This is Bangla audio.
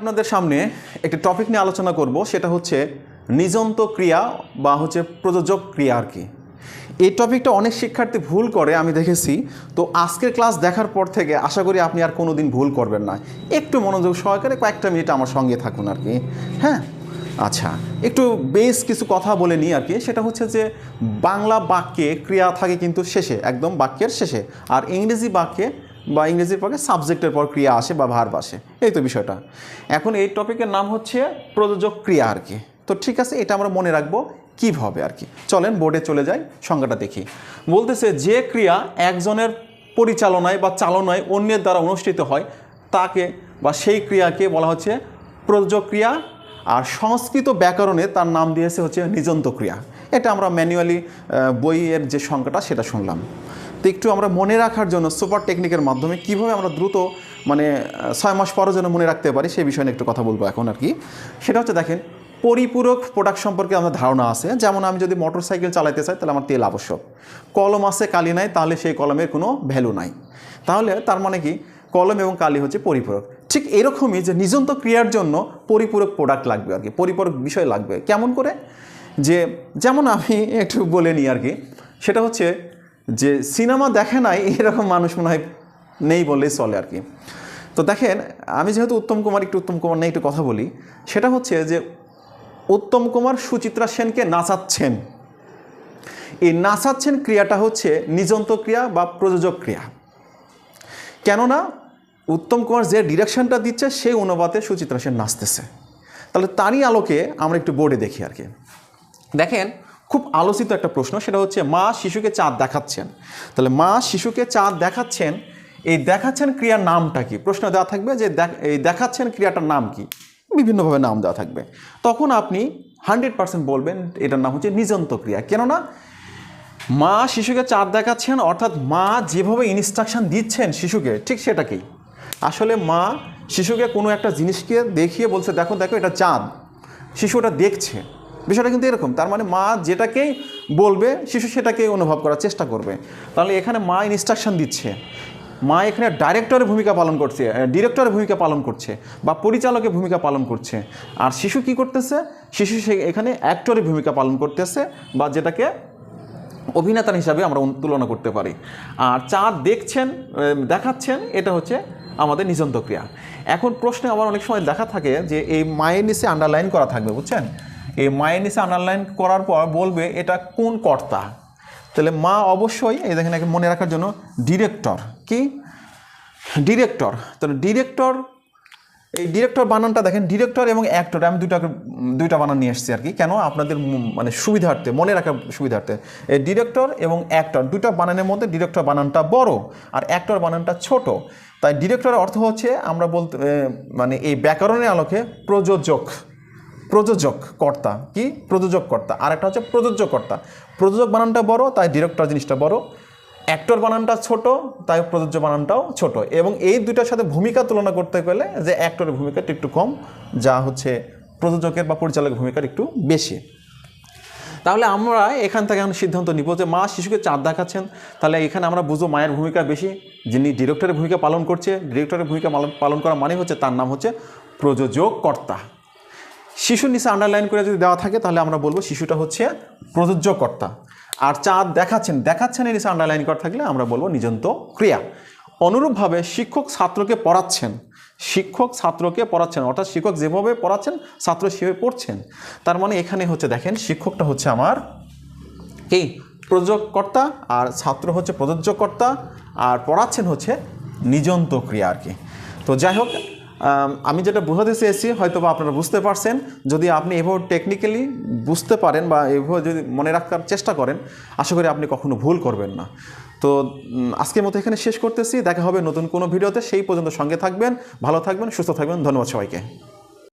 আপনাদের সামনে একটি টপিক নিয়ে আলোচনা করব, সেটা হচ্ছে নিজন্ত ক্রিয়া বা হচ্ছে প্রযোজক ক্রিয়া আর কি। এই টপিকটা অনেক শিক্ষার্থী ভুল করে, আমি দেখেছি। তো আজকের ক্লাস দেখার পর থেকে আশা করি আপনি আর কোনো দিন ভুল করবেন না। একটু মনোযোগ সহকারে কয়েকটা মিনিট আমার সঙ্গে থাকুন আর কি। হ্যাঁ? আচ্ছা একটু বেশ কিছু কথা বলে নিই আর কি। সেটা হচ্ছে যে, বাংলা বাক্যে ক্রিয়া থাকে কিন্তু শেষে, একদম বাক্যের শেষে। আর ইংরেজি বাক্যে বা ইংরেজির পরে সাবজেক্টের পর ক্রিয়া আসে বা ভার্ব আসে। এই তো বিষয়টা। এখন এই টপিকের নাম হচ্ছে প্রযোজক ক্রিয়া আর কি। তো ঠিক আছে, এটা আমরা মনে রাখব কীভাবে আর কি। চলেন বোর্ডে চলে যাই, সংজ্ঞাটা দেখি। বলতেছে, যে ক্রিয়া একজনের পরিচালনায় বা চালনায় অন্যের দ্বারা অনুষ্ঠিত হয়, তাকে বা সেই ক্রিয়াকে বলা হচ্ছে প্রযোজক ক্রিয়া। আর সংস্কৃত ব্যাকরণে তার নাম দিয়েছে হচ্ছে নিযন্ত ক্রিয়া। এটা আমরা ম্যানুয়ালি বইয়ের যে সংখ্যাটা সেটা শুনলাম। তো একটু আমরা মনে রাখার জন্য সুপার টেকনিকের মাধ্যমে কীভাবে আমরা দ্রুত মানে ছয় মাস পরের যেন মনে রাখতে পারি, সেই বিষয়ে একটু কথা বলব এখন আর কি। সেটা হচ্ছে দেখেন, পরিপূরক প্রোডাক্ট সম্পর্কে আমাদের ধারণা আছে। যেমন আমি যদি মোটর সাইকেল চালাতে চাই, তাহলে আমার তেল আবশ্যক। কলম আছে, কালি নাই, তাহলে সেই কলমের কোনো ভ্যালু নাই। তাহলে তার মানে কি? কলম এবং কালি হচ্ছে পরিপূরক। ঠিক এরকমই যে নিজন্ত ক্রিয়ার জন্য পরিপূরক প্রোডাক্ট লাগবে আর কি, পরিপূরক বিষয় লাগবে। কেমন করে? যে, যেমন আমি একটু বলে নিই আর কি, সেটা হচ্ছে যে সিনেমা দেখে নাই, এরকম মানুষ মনে হয় নেই বললেই চলে আর কি। তো দেখেন, আমি যেহেতু উত্তম কুমার, একটু উত্তম কুমার নিয়ে একটু কথা বলি, সেটা হচ্ছে যে উত্তম কুমার সুচিত্রা সেনকে নাচাচ্ছেন। এই নাচাচ্ছেন ক্রিয়াটা হচ্ছে নিজন্ত ক্রিয়া বা প্রযোজক ক্রিয়া। কেননা উত্তম কুমার যে ডিরেকশনটা দিচ্ছে, সেই অনুপাতে সুচিত্রা সেন নাচতেছে। তাহলে তারই আলোকে আমরা একটু বোর্ডে দেখি আর কি। দেখেন খুব আলোচিত একটা প্রশ্ন, সেটা হচ্ছে মা শিশুকে চাঁদ দেখাচ্ছেন। তাহলে মা শিশুকে চাঁদ দেখাচ্ছেন, এই দেখাচ্ছেন ক্রিয়ার নামটা কি? প্রশ্ন দেওয়া থাকবে যে এই দেখাচ্ছেন ক্রিয়াটার নাম কি? বিভিন্নভাবে নাম দেওয়া থাকবে। তখন আপনি হান্ড্রেড পার্সেন্ট বলবেন এটার নাম হচ্ছে নিজন্ত ক্রিয়া। কেননা মা শিশুকে চাঁদ দেখাচ্ছেন, অর্থাৎ মা যেভাবে ইনস্ট্রাকশন দিচ্ছেন শিশুকে, ঠিক সেটাকেই। আসলে মা শিশুকে কোনো একটা জিনিসকে দেখিয়ে বলছে, দেখো দেখো, এটা চাঁদ। শিশু ওটা দেখছে। বিষয়টা কিন্তু এরকম। তার মানে মা যেটাকেই বলবে শিশু সেটাকেই অনুভব করার চেষ্টা করবে। তাহলে এখানে মা ইনস্ট্রাকশন দিচ্ছে। মা এখানে ডাইরেক্টরের ভূমিকা পালন করছে ডিরেক্টরের ভূমিকা পালন করছে বা পরিচালকের ভূমিকা পালন করছে। আর শিশু কি করতেছে? শিশু সে এখানে অ্যাক্টরের ভূমিকা পালন করতেছে বা যেটাকে অভিনেতা হিসাবে আমরা তুলনা করতে পারি। আর চাঁদ দেখছেন দেখাচ্ছেন, এটা হচ্ছে আমাদের নিজন্ত ক্রিয়া। এখন প্রশ্নে আবার অনেক সময় দেখা থাকে যে এই মায়ের নিচে আন্ডারলাইন করা থাকবে, বুঝছেন? এই মায়ের নিচে আন্ডারলাইন করার পর বলবে, এটা কোন কর্তা? তাহলে মা অবশ্যই, এই দেখেন মনে রাখার জন্য, ডিরেক্টর। কি? ডিরেক্টর। তাহলে ডিরেক্টর, এই ডিরেক্টর বানানটা দেখেন, ডিরেক্টর এবং অ্যাক্টর আমি দুইটা দুইটা বানান নিয়ে এসেছি আর কি। কেন? আপনাদের মানে সুবিধার্থে, মনে রাখার সুবিধার্থে। এই ডিরেক্টর এবং অ্যাক্টর দুইটা বানানের মধ্যে ডিরেক্টর বানানটা বড় আর অ্যাক্টর বানানটা ছোট। তাই ডিরেক্টরের অর্থ হচ্ছে, আমরা বলতে মানে এই ব্যাকরণের আলোকে প্রযোজক। প্রযোজক কর্তা কি? প্রযোজক কর্তা আর একটা হচ্ছে প্রযোজ্য কর্তা প্রযোজক বানানটা বড়, তাই ডিরেক্টর জিনিসটা বড়। অ্যাক্টর বানানটা ছোট, তাই প্রযোজ্য বানানটাও ছোট। এবং এই দুইটার সাথে ভূমিকা তুলনা করতে গেলে যে অ্যাক্টরের ভূমিকাটা একটু কম, যা হচ্ছে প্রযোজকের বা পরিচালকের ভূমিকাটা একটু বেশি। তাহলে আমরা এখান থেকে এখন সিদ্ধান্ত নিব যে মা শিশুকে চাঁদ দেখাচ্ছেন। তাহলে এখানে আমরা বুঝব মায়ের ভূমিকা বেশি, যিনি ডিরেক্টরের ভূমিকা পালন করছে। ডিরেক্টরের ভূমিকা পালন করা মানে হচ্ছে তার নাম হচ্ছে প্রযোজক কর্তা শিশুর নিচে আন্ডারলাইন করে যদি দেওয়া থাকে, তাহলে আমরা বলব শিশুটা হচ্ছে প্রযোজ্যকর্তা। আর চাঁদ দেখাচ্ছেন দেখাচ্ছেন এর নিচে আন্ডারলাইন করা থাকলে আমরা বলব নিজন্ত ক্রিয়া। অনুরূপভাবে শিক্ষক ছাত্রকে পড়াচ্ছেন, শিক্ষক ছাত্রকে পড়াচ্ছেন, অর্থাৎ শিক্ষক যেভাবে পড়াচ্ছেন, ছাত্র সেভাবে পড়ছেন। তার মানে এখানে হচ্ছে দেখেন, শিক্ষকটা হচ্ছে আমার কি? প্রযোজককর্তা আর ছাত্র হচ্ছে প্রযোজ্যকর্তা, আর পড়াচ্ছেন হচ্ছে নিজন্ত ক্রিয়া আর কি। তো যাই হোক আম, যেটা বোঝাতে চেয়েছি হয়তো বা আপনারা বুঝতে পারছেন। যদি আপনি এভাবে টেকনিক্যালি বুঝতে পারেন বা এভাবে যদি মনে রাখার চেষ্টা করেন আশা করি আপনি কখনো ভুল করবেন না। তো আজকের মতো এখানে শেষ করতেছি। দেখা হবে নতুন কোনো ভিডিওতে। সেই পর্যন্ত সঙ্গে থাকবেন ভালো থাকবেন সুস্থ থাকবেন। ধন্যবাদ সবাইকে।